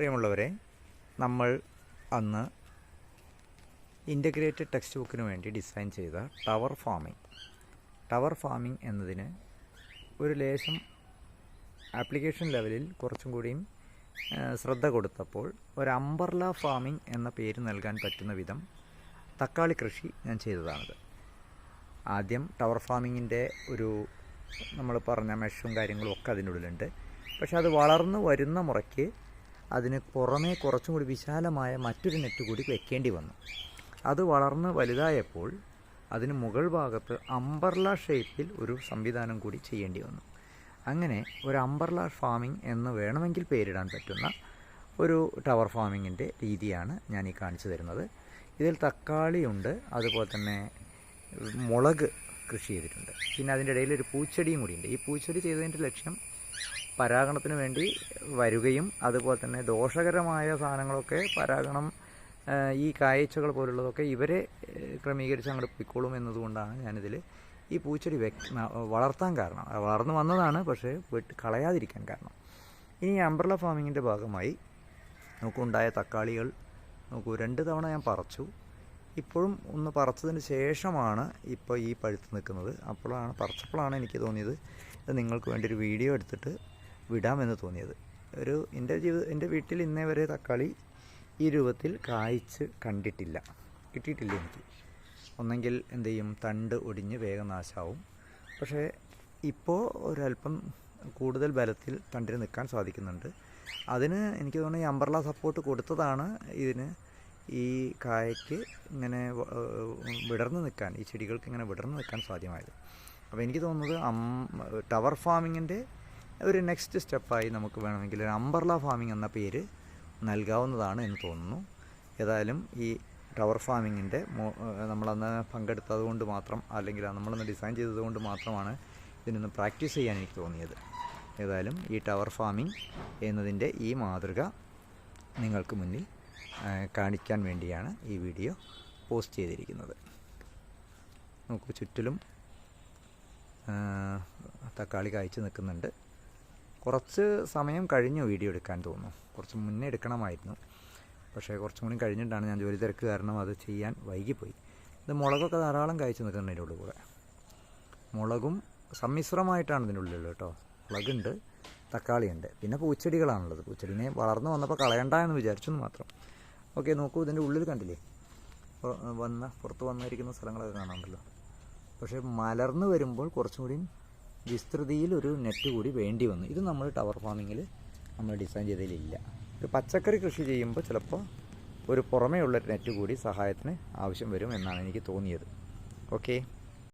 പ്രിയമുള്ളവരെ നമ്മൾ അന്ന് ഇന്റഗ്രേറ്റഡ് ടെക്സ്റ്റ് ബുക്കിന് വേണ്ടി ഡിസൈൻ ചെയ്ത ടവർ ഫാമിംഗ് ടവർ ഫാമിംഗ് എന്നതിന് ഒരു ലേശം ആപ്ലിക്കേഷൻ ലെവലിൽ കുറച്ചും കൂടിയും ശ്രദ്ധ കൊടുത്തപ്പോൾ ഒരു അംബർല ഫാമിംഗ് എന്ന പേര് നൽകാൻ പറ്റുന്ന വിധം തക്കാളി കൃഷി ഞാൻ ചെയ്തതാണിത്. ആദ്യം ടവർ ഫാമിങ്ങിന്റെ ഒരു നമ്മൾ പറഞ്ഞ മെഷും കാര്യങ്ങളും ഒക്കെ അതിനുള്ളിലുണ്ട്. പക്ഷെ അത് വളർന്നു വരുന്ന മുറയ്ക്ക് അതിന് പുറമേ കുറച്ചും കൂടി വിശാലമായ മറ്റൊരു നെറ്റ് കൂടി വെക്കേണ്ടി വന്നു. അത് വളർന്ന് വലുതായപ്പോൾ അതിന് മുകൾ ഭാഗത്ത് അംബർല ഷേപ്പിൽ ഒരു സംവിധാനം കൂടി ചെയ്യേണ്ടി വന്നു. അങ്ങനെ ഒരു അംബർല ഫാമിംഗ് എന്ന് വേണമെങ്കിൽ പേരിടാൻ പറ്റുന്ന ഒരു ടവർ ഫാമിങ്ങിന്റെ രീതിയാണ് ഞാൻ ഈ കാണിച്ചു തരുന്നത്. ഇതിൽ തക്കാളിയുണ്ട് അതുപോലെ തന്നെ മുളക് കൃഷി ചെയ്തിട്ടുണ്ട്. പിന്നെ അതിന്റെ ഇടയിൽ ഒരു പൂച്ചെടിയും കൂടിയുണ്ട് ഈ പൂച്ചെടി ചെയ്തതിന്റെ ലക്ഷ്യം പരാഗണത്തിന് വേണ്ടി വരികയും അതുപോലെ തന്നെ ദോഷകരമായ സാധനങ്ങളൊക്കെ പരാഗണം ഈ കായ്ച്ചകൾ പോലുള്ളതൊക്കെ ഇവരെ ക്രമീകരിച്ച് അങ്ങോട്ട് പൊയ്ക്കോളും എന്നതുകൊണ്ടാണ് ഞാനിതിൽ ഈ പൂച്ചെടി വളർത്താൻ കാരണം. വളർന്നു വന്നതാണ് പക്ഷേ വെട്ടി കളയാതിരിക്കാൻ കാരണം. ഇനി അംബ്രല ഫാമിങ്ങിന്റെ ഭാഗമായി നോക്കുണ്ടായ തക്കാളികൾ നോക്കൂ രണ്ട് തവണ ഞാൻ പറച്ചു. ഇപ്പോഴും ഒന്ന് പറിച്ചതിന് ശേഷമാണ് ഇപ്പോൾ ഈ പഴുത്ത് നിൽക്കുന്നത്. അപ്പോഴാണ് പറിച്ചപ്പോഴാണ് എനിക്ക് തോന്നിയത് നിങ്ങൾക്ക് വേണ്ടി ഒരു വീഡിയോ എടുത്തിട്ട് വിടാമെന്ന് തോന്നിയത്. ഒരു എന്റെ ജീവിത എന്റെ വീട്ടിൽ ഇന്നേ വരെ തക്കാളി ഈ രൂപത്തിൽ കായ്ച്ച് കണ്ടിട്ടില്ല. കിട്ടിയിട്ടില്ല എനിക്ക്. ഒന്നെങ്കിൽ എന്ത് ചെയ്യും? തണ്ട് ഒടിഞ്ഞ് വേഗം നാശാവും. പക്ഷേ ഇപ്പോൾ ഒരല്പം കൂടുതൽ ബലത്തിൽ തണ്ടിന് നിൽക്കാൻ സാധിക്കുന്നുണ്ട്. അതിന് എനിക്ക് തോന്നുന്നു ഈ അംബർല സപ്പോർട്ട് കൊടുത്തതാണ് ഇതിന് ഈ കായയ്ക്ക് ഇങ്ങനെ വിടർന്നു നിൽക്കാൻ ഈ ചെടികൾക്ക് ഇങ്ങനെ വിടർന്ന് നിൽക്കാൻ സാധ്യമായത്. അപ്പോൾ എനിക്ക് തോന്നുന്നത് ടവർ ഫാമിങ്ങിന്റെ ഒരു നെക്സ്റ്റ് സ്റ്റെപ്പായി നമുക്ക് വേണമെങ്കിൽ ഒരു അംബർല ഫാമിംഗ് എന്ന പേര് നൽകാവുന്നതാണ് എന്ന് തോന്നുന്നു. ഏതായാലും ഈ ടവർ ഫാമിങ്ങിന്റെ നമ്മളന്ന് പങ്കെടുത്തത് കൊണ്ട് മാത്രം അല്ലെങ്കിൽ നമ്മളന്ന് ഡിസൈൻ ചെയ്തത് കൊണ്ട് മാത്രമാണ് ഇതിനൊന്ന് പ്രാക്ടീസ് ചെയ്യാൻ എനിക്ക് തോന്നിയത്. ഏതായാലും ഈ ടവർ ഫാമിംഗ് എന്നതിന്റെ ഈ മാതൃക നിങ്ങൾക്ക് മുന്നിൽ കാണിക്കാൻ വേണ്ടിയാണ് ഈ വീഡിയോ പോസ്റ്റ് ചെയ്തിരിക്കുന്നത്. നമുക്ക് ചുറ്റിലും തക്കാളി കായ്ച്ച് നിൽക്കുന്നുണ്ട്. കുറച്ച് സമയം കഴിഞ്ഞു വീഡിയോ എടുക്കാൻ തോന്നുന്നു. കുറച്ച് മുന്നേ എടുക്കണമായിരുന്നു. പക്ഷേ കുറച്ചും കൂടി കഴിഞ്ഞിട്ടാണ് ഞാൻ ജോലി തിരക്ക് കാരണം അത് ചെയ്യാൻ വൈകിപ്പോയി. ഇത് മുളകൊക്കെ ധാരാളം കഴിച്ചു നിൽക്കുന്നുണ്ട് ഇതിന്റെ ഉള്ളിൽ കൂടെ. മുളകും സമ്മിശ്രമായിട്ടാണ് ഇതിന്റെ ഉള്ളിലുള്ളത് കേട്ടോ. മുളകുണ്ട് തക്കാളിയുണ്ട്. പിന്നെ പൂച്ചെടികളാണുള്ളത്. പൂച്ചെടിനെ വളർന്നു വന്നപ്പോൾ കളയണ്ട എന്ന് വിചാരിച്ചെന്ന് മാത്രം. ഓക്കെ നോക്കൂ ഇതിന്റെ ഉള്ളിൽ കണ്ടില്ലേ? വന്ന പുറത്ത് വന്നിരിക്കുന്ന സ്ഥലങ്ങളൊക്കെ കാണാമല്ലോ പക്ഷേ മലർന്നു വരുമ്പോൾ കുറച്ചും കൂടി വിസ്തൃതിയിൽ ഒരു നെറ്റ് കൂടി വേണ്ടി വന്നു. ഇത് നമ്മൾ ടവർ ഫാമിങ്ങിൽ നമ്മൾ ഡിസൈൻ ചെയ്തതിലില്ല. ഒരു പച്ചക്കറി കൃഷി ചെയ്യുമ്പോൾ ചിലപ്പോൾ ഒരു പുറമേ ഉള്ള നെറ്റ് കൂടി സഹായത്തിന് ആവശ്യം വരും എന്നാണ് എനിക്ക് തോന്നിയത്. ഓക്കെ